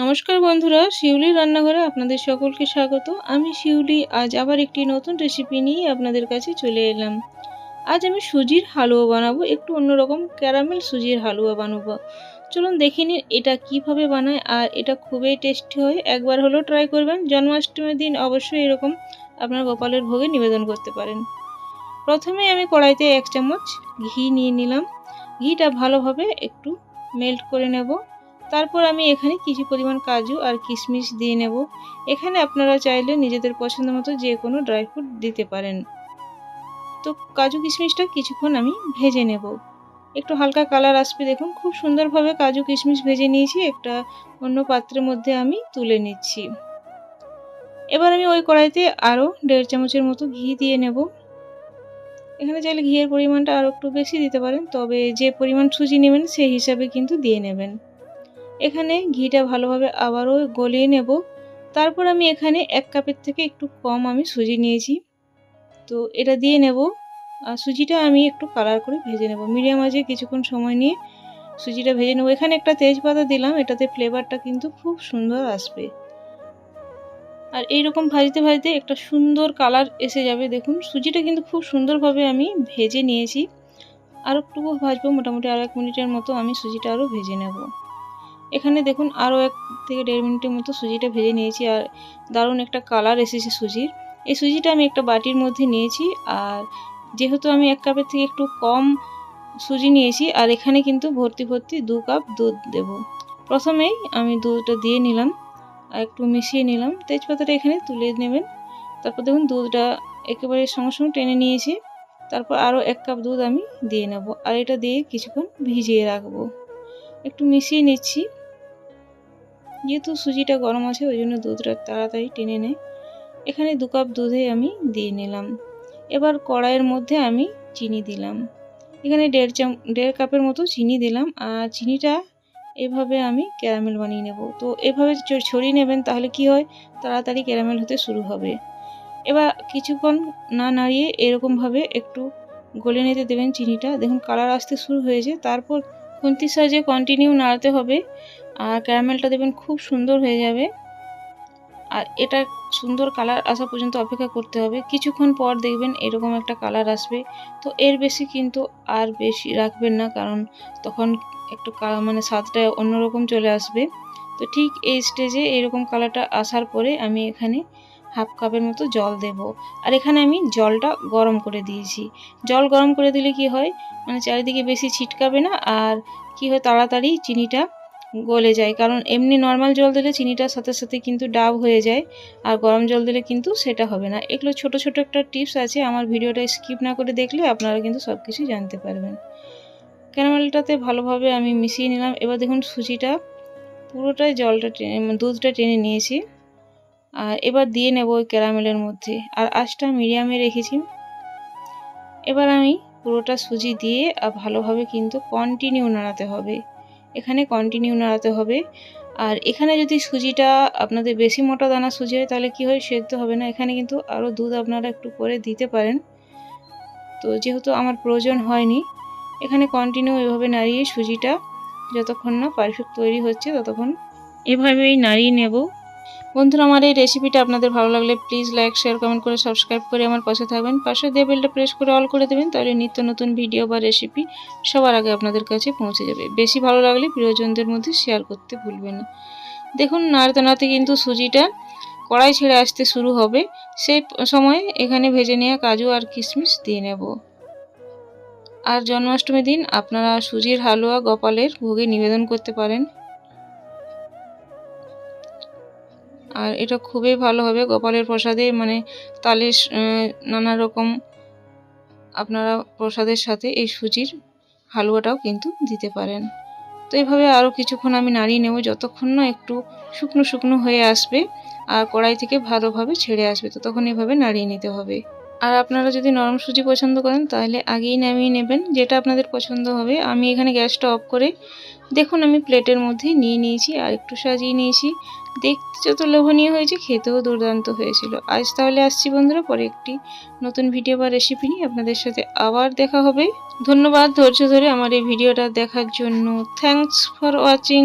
নমস্কার বন্ধুরা শিউলির রান্নাঘরে আপনাদের সকলকে স্বাগত। আমি শিউলি, আজ আবার একটি নতুন রেসিপি নিয়ে আপনাদের কাছে চলে এলাম। আজ আমি সুজির হালুয়া বানাবো, একটু অন্যরকম ক্যারামেল সুজির হালুয়া বানাবো। চলুন দেখে নিন এটা কীভাবে বানায় আর এটা খুবই টেস্টি হয়। একবার হলেও ট্রাই করবেন, জন্মাষ্টমীর দিন অবশ্যই এরকম আপনার গোপালের ভোগে নিবেদন করতে পারেন। প্রথমে আমি কড়াইতে এক চামচ ঘি নিয়ে নিলাম। ঘিটা ভালোভাবে একটু মেল্ট করে নেব। তারপর আমি এখানে কিছু পরিমাণ কাজু আর কিশমিশ দিয়ে নেব। এখানে আপনারা চাইলে নিজেদের পছন্দ মতো যে কোনো ড্রাই ফ্রুট দিতে পারেন। তো কাজু কিশমিশটা কিছুক্ষণ আমি ভেজে নেব। একটু হালকা কালার আসবে দেখুন, খুব সুন্দরভাবে কাজু কিশমিশ ভেজে নিয়েছি, একটা অন্য পাত্রের মধ্যে আমি তুলে নিচ্ছি। এবার আমি ওই কড়াইতে আরও দেড় চামচের মতো ঘি দিয়ে নেব। এখানে চাইলে ঘিয়ের পরিমাণটা আরও একটু বেশি দিতে পারেন, তবে যে পরিমাণ সুজি নেবেন সেই হিসাবে কিন্তু দিয়ে নেবেন। এখানে ঘিটা ভালোভাবে আবারও গলিয়ে নেব। তারপর আমি এখানে এক কাপের থেকে একটু কম আমি সুজি নিয়েছি। তো এটা দিয়ে নেব। আর সুজিটা আমি একটু কালার করে ভেজে নেব। মিডিয়াম আজে কিছুক্ষণ সময় নিয়ে সুজিটা ভেজে নেব। এখানে একটা তেজপাতা দিলাম। এটাতে ফ্লেভারটা কিন্তু খুব সুন্দর আসবে। আর এইরকম ভাজতে ভাজতে একটা সুন্দর কালার এসে যাবে। দেখুন, সুজিটা কিন্তু খুব সুন্দরভাবে আমি ভেজে নিয়েছি। আর একটু ভাজবো। মোটামুটি আর এক মিনিটের মতো আমি সুজিটা আরও ভেজে নেব। এখানে দেখুন আরও এক থেকে দেড় মিনিটের মতো সুজিটা ভেজে নিয়েছি আর দারুণ একটা কালার এসেছে সুজির। এই সুজিটা আমি একটা বাটির মধ্যে নিয়েছি আর যেহেতু আমি এক কাপের থেকে একটু কম সুজি নিয়েছি আর এখানে কিন্তু ভর্তি ভর্তি দু কাপ দুধ দেব। প্রথমেই আমি দুধটা দিয়ে নিলাম আর একটু মিশিয়ে নিলাম। তেজপাতাটা এখানে তুলে নেবেন। তারপর দেখুন দুধটা একেবারে সঙ্গে সঙ্গে টেনে নিয়েছি। তারপর আরও এক কাপ দুধ আমি দিয়ে নেব আর এটা দিয়ে কিছুক্ষণ ভিজিয়ে রাখব। একটু মিশিয়ে নিচ্ছি। যেহেতু সুজিটা গরম আছে, ওই জন্য দুধটা তাড়াতাড়ি টেনে নেয় এখানে দু কাপ দুধে আমি দিয়ে নিলাম। এবার কড়াইয়ের মধ্যে আমি চিনি দিলাম। এখানে দেড় চাম, দেড় কাপের মতো চিনি দিলাম, আর চিনিটা এভাবে আমি ক্যারামেল বানিয়ে নেব। তো এভাবে ছড়িয়ে নেবেন তাহলে কি হয়? তাড়াতাড়ি ক্যারামেল হতে শুরু হবে। এবার কিছুক্ষণ না নাড়িয়ে এরকমভাবে একটু গলে নিতে দেবেন চিনিটা। দেখুন, কালার আসতে শুরু হয়েছে। তারপর খুন্তির সাহায্যে কন্টিনিউ নাড়াতে হবে। আর ক্যারামেলটা দেবেন খুব সুন্দর হয়ে যাবে। আর এটা সুন্দর কালার আসা পর্যন্ত অপেক্ষা করতে হবে। কিছুক্ষণ পর দেখবেন এরকম একটা কালার আসবে। তো এর বেশি কিন্তু আর বেশি রাখবেন না, কারণ তখন একটু মানে স্বাদটা অন্যরকম চলে আসবে। তো ঠিক এই স্টেজে এরকম কালারটা আসার পরে আমি এখানে হাফ কাপের মতো জল দেব। আর এখানে আমি জলটা গরম করে দিয়েছি। জল গরম করে দিলে কি হয়? মানে চারিদিকে বেশি ছিটকাবে না। আর কি হয়? তাড়াতাড়ি চিনিটা গলে যায়। কারণ এমনি নর্মাল জল দিলে চিনিটার সাথে সাথে কিন্তু ডাব হয়ে যায়, আর গরম জল দিলে কিন্তু সেটা হবে না। এগুলো ছোট ছোট একটা টিপস আছে, আমার ভিডিওটা স্কিপ না করে দেখলে আপনারা কিন্তু সব কিছুই জানতে পারবেন। ক্যারামেলটাতে ভালোভাবে আমি মিশিয়ে নিলাম। এবার দেখুন সুজিটা, পুরোটাই জলটা টেনে দুধটা টেনে নিয়েছি। আর এবার দিয়ে নেব ওই ক্যারামেলের মধ্যে। আর আঁচটা মিডিয়ামে রেখেছি। এবার আমি পুরোটা সুজি দিয়ে, আর ভালোভাবে কিন্তু কন্টিনিউ নাড়াতে হবে। এখানে কন্টিনিউ নাড়াতে হবে। আর এখানে যদি সুজিটা আপনাদের বেশি মোটা দানা সুজি হয়, তাহলে কি হয়, সেদ্ধ হবে না। এখানে কিন্তু আরও দুধ আপনারা একটু করে দিতে পারেন। তো যেহেতু আমার প্রয়োজন হয়নি, এখানে কন্টিনিউ এভাবে নাড়িয়ে সুজিটা যতক্ষণ না পারফেক্ট তৈরি হচ্ছে, ততক্ষণ এভাবেই নাড়িয়ে নেব। বন্ধুরা, আমার এই রেসিপিটা আপনাদের ভালো লাগলে প্লিজ লাইক শেয়ার কমেন্ট করে সাবস্ক্রাইব করে আমার পাশে থাকবেন। পাশে দিয়ে বেলটা প্রেস করে অল করে দেবেন, তাহলে নিত্য নতুন ভিডিও বা রেসিপি সবার আগে আপনাদের কাছে পৌঁছে যাবে। বেশি ভালো লাগলে প্রিয়জনদের মধ্যে শেয়ার করতে ভুলবেন না। দেখুন নাড়তে নাড়তে কিন্তু সুজিটা কড়াই ছেড়ে আসতে শুরু হবে। সেই সময় এখানে ভেজে নেওয়া কাজু আর কিশমিশ দিয়ে নেব। আর জন্মাষ্টমীর দিন আপনারা সুজির হালুয়া, গোপালের ভোগে নিবেদন করতে পারেন। আর এটা খুবই ভালো হবে গোপালের প্রসাদে মানে তালের নানা রকম আপনারা প্রসাদের সাথে এই সুজির হালুয়াটাও কিন্তু দিতে পারেন। তো এইভাবে আরও কিছুক্ষণ আমি নাড়িয়ে নেব, যতক্ষণ না একটু শুকনো শুকনো হয়ে আসবে আর কড়াই থেকে ভালোভাবে ছেড়ে আসবে তো তখন এভাবে নাড়িয়ে নিতে হবে। আর আপনারা যদি নরম সুজি পছন্দ করেন, তাহলে আগেই নামিয়ে নেবেন, যেটা আপনাদের পছন্দ হবে। আমি এখানে গ্যাসটা অফ করে, দেখুন আমি প্লেটের মধ্যে নিয়ে নিয়েছি, আর একটু সাজিয়ে নিয়েছি। দেখতে যত লোভনীয় হয়েছে, খেতেও দুর্দান্ত হয়েছিল। আজ তাহলে আসছি বন্ধুরা, পরে একটি নতুন ভিডিও বা রেসিপি নিয়ে আপনাদের সাথে আবার দেখা হবে। ধন্যবাদ ধৈর্য ধরে আমার এই ভিডিওটা দেখার জন্য। Thanks for watching